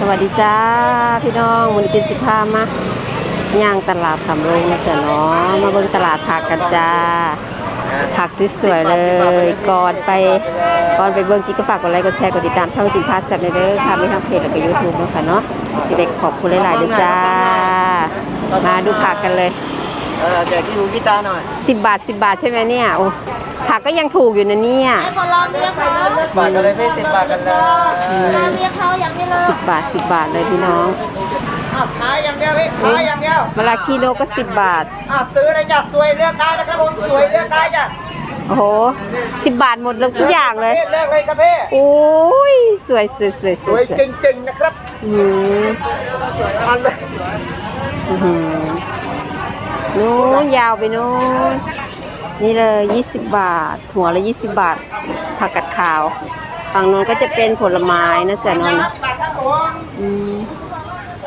สวัสดีจ้าพี่น้องวันนี้กินสิพามาย่างตลาดสำโรงนะจ๊ะเนาะมาเบิ่งตลาดผักกันจ้า ผักสวยๆเลย ก่อนไปก่อนไปเบิ่งกิ๊กก็ฝากกดไลค์กดแชร์กดติดตามช่องจินพาสแซ่บในเด้อค่ะมีทั้งเพจแล้วก็ยูทูบนะค่ะเนาะที่เด็กขอบคุณหลายๆด้วยจ้า มาดูผักกันเลย เออแจกที่หูพี่ตาหน่อย10บาท10บาทใช่ไหมเนี่ยโอ้ผักก็ยังถูกอยู่นะเนี่ยขอลองเรียกเขาบาทกันเลยพี่สิบบาทกันเลยลองเรียกเขาอย่างนี้เลยสิบบาทสิบบาทเลยพี่น้องอ้าวขายอย่างเดียวพี่ขายอย่างเดียวมะลาคีโลก็สิบบาทอ้าวซื้อเลยจ้ะสวยเลือกได้นะครับผมสวยเลือกได้จ้ะโอ้โหสิบบาทหมดเลยทุกอย่างเลยเลือกเลยครับพี่โอ้ยสวยสวยสวยสสววยยสวยจริงๆนะครับอื้อหืออันเลยอื้อหือ นู้นยาวไปนู้นนี่เลยยี่สิบบาท หัวละยี่สิบบาท ผักกัดขาวฝั่งนู้นก็จะเป็นผลไม้นะจ๊ะนนบาทครับผมอืม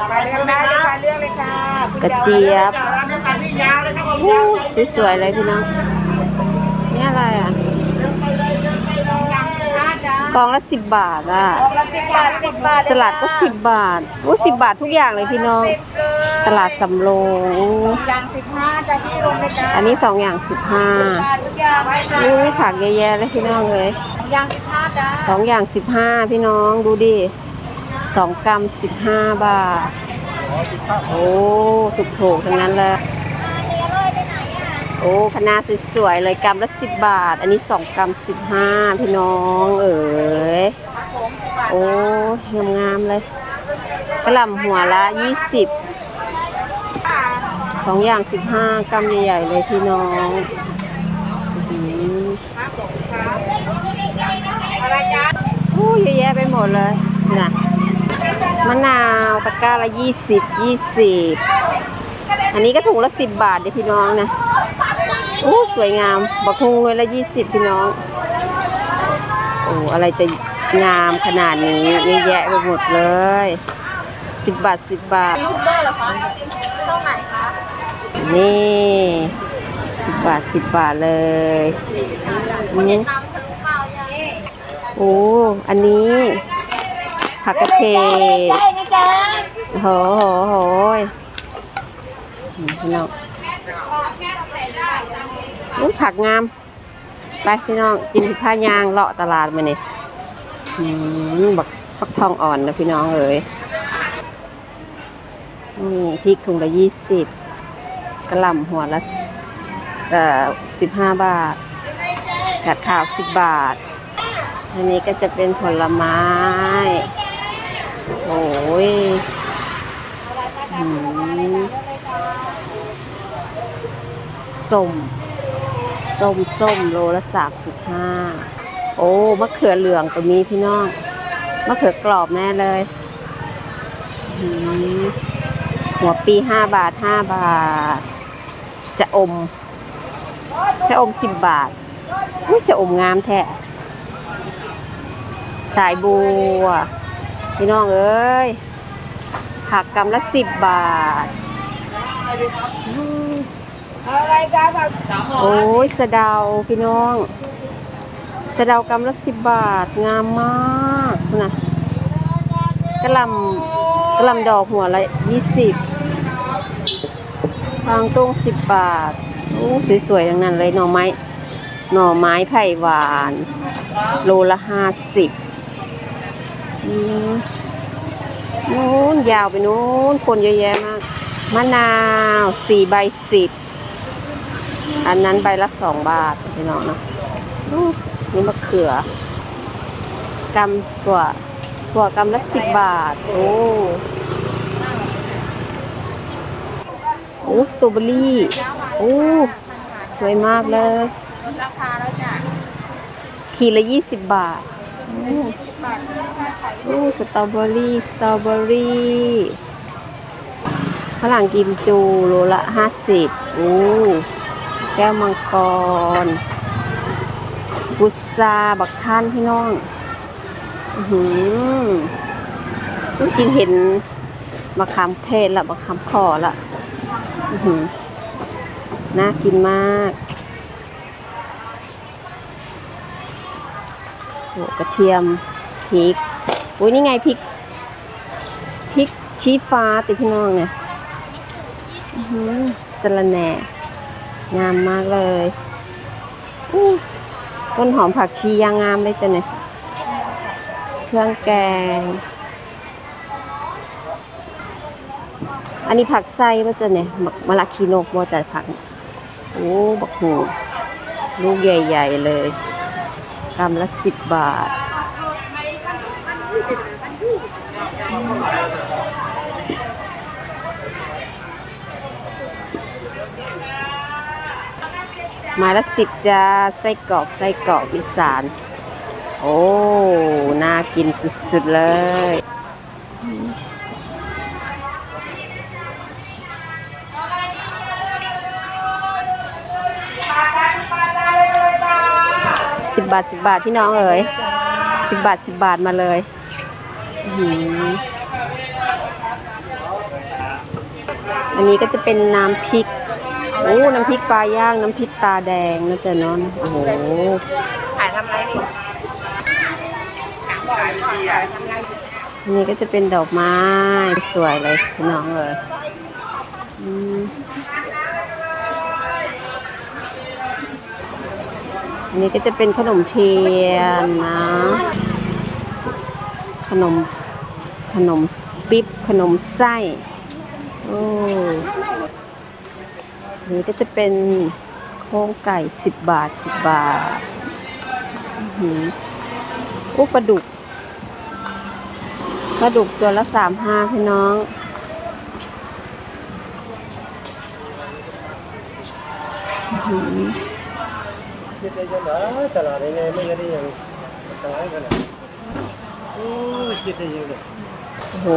ไปเลือกได้เลยค่ะเลือกเลยค่ะกระเจี๊ยบจ้ะร้านเดียวกันนี่ยาวเลยครับผมอู้ยาวเลยสวยๆเลยพี่น้องนี่อะไรอะกองละสิบบาทอะสิบบาทสิบบาทสลัดก็สิบบาทโอ้สิบบาททุกอย่างเลยพี่น้อง ตลาดสำโรงอย่างสิบห้าจะที่ลงเลยจ้าอันนี้สองอย่างสิบห้าทุกอย่างไว้จ้าอู้ผักเยอะแยะเลยพี่น้องเลยอย่างสิบห้าจ้าสองอย่างสิบห้าพี่น้องดูดิสองกรัมสิบห้าบาท โอ้ถูกถูกทั้งนั้นเลยโอ้คณะสวยๆเลยกรัมละสิบบาท อันนี้สองกรัมสิบห้าพี่น้องเอ๋ยโอ้งามๆเลยกระหล่ำหัวละยี่สิบ สองอย่างสิบห้ากรัมใหญ่ๆเลยพี่น้องอื้ออะไรจ้าโอ้เยอะแยะไปหมดเลยนะมะนาวตะกร้าละยี่สิบยี่สิบอันนี้ก็ถุงละสิบบาทเด้อพี่น้องนะโอ้สวยงามบักฮุงเลยละยี่สิบพี่น้องโอ้อะไรจะงามขนาดนี้เยอะแยะไปหมดเลยสิบบาทสิบบาทยูทูบเบอร์เหรอคะช่องไหนคะ นี่สิบบาทสิบบาทเลยนี่โอ้ อันนี้ ผักกระเฉดได้โหโหโหยพี่น้องอุ้ผักงาม ไปพี่น้องกินข้ายางเลาะตลาดมาเนี่ยอืมบักฟักทองอ่อนนะพี่น้องเอ๋ยนี่พริกถุงละยี่สิบ กระหล่ำหัวละต่อสิบห้าบาทกัดข่าวสิบบาท อันนี้ก็จะเป็นผลไม้ โอ้ยหืมส้ม ส้มส้มโลละสามสิบห้า โอ้ มะเขือเหลืองก็มีพี่น้อง มะเขือกรอบแน่เลย หัวปีห้าบาทห้าบาท ชะอม ชะอมสิบบาทอุ้ยชะอมงามแท้ สายบัว พี่น้องเอ้ย ผักกำละสิบบาทอืมอะไรจ้าผักโอ้ยสะเดาพี่น้องสะเดากำละสิบบาท งามมากนะกระหลำกระหลำดอกหัวละยี่สิบ ทางตรงสิบบาทโอ้สวยๆทั้งนั้นเลยหน่อไม้หน่อไม้ไผ่หวาน โลละห้าสิบนู้นยาวไปนู้นคนเยอะแยะมากมะนาวสี่ใบสิบอันนั้นใบละสองบาทพี่น้องเนาะนี่มะเขือกำตัวตัวกำละสิบบาท โอ้ โอ้สตรอเบอรี่ โอ้ สวยมากเลยราคาแล้วจ้ะขีดละยี่สิบบาทโอ้สตรอเบอรี่ สตรอเบอรี่ฝรั่งกิมจูโลละห้าสิบโอ้แก้วมังกรกุซาบักท่านพี่น้อง อือหือกินเห็นมะขามเทศละมะขามขอละ น่ากินมากโอ้กระเทียมพริกอุ้ยนี่ไงพริกพริกชี้ฟ้าติพี่น้องเนี่ยอื้อหือสะระแหน่งามมากเลยอู้ต้นหอมผักชียางงามเลยจ้ะเนี่ย เครื่องแกง อันนี้ผักไส้ว่าจะเนี่ยมะมะละคีโนกว่าจะผัก โอ้บักหูลูกใหญ่ ๆ เลยกำละสิบบาท มาละสิบจ้าไส้กรอกไส้กรอกอีสาน โอ้ น่ากินสุด ๆ เลย สิบบาทสิบบาทพี่น้องเอ๋ยสิบบาทสิบบาทมาเลยหือันนี้ก็จะเป็นน้ำพริกโอ้น้ำพริกปลาย่างน้ำพริกตาแดงนะจ๊ะน้องโอ้โหขายทำไรนี่อันนี้ก็จะเป็นดอกไม้สวยเลยพี่น้องเลยอืม อันนี้ก็จะเป็นขนมเทียนนะ ขนมขนมปิ๊บขนมไส้โอ้นี้ก็จะเป็นโครงไก่สิบบาทสิบบาทอู้ปลาดุกปลาดุกตัวละสามห้าพี่น้องอื คิดได้ยังไงตลาดยังไงไม่ได้ยังตลาดกันนะโอ้คิดได้ยังไงโอ้โห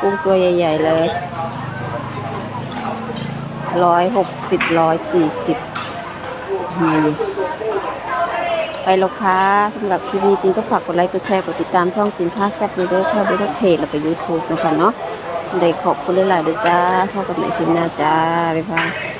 กุ้งตัวใหญ่ ๆ เลยร้อยหกสิบร้อยสี่สิบไปแล้วค่ะสำหรับคลิปนี้จริงก็ฝากกดไลค์กดแชร์กดติดตามช่องจินท่าแซ่บนี้ด้วยค่ะด้วยทั้งเพจแล้วก็ยูทูบนะคะเนาะได้ขอบคุณหลายๆด้วยจ้าพบกันใหม่คลิปหน้าจ้า บ๊ายบาย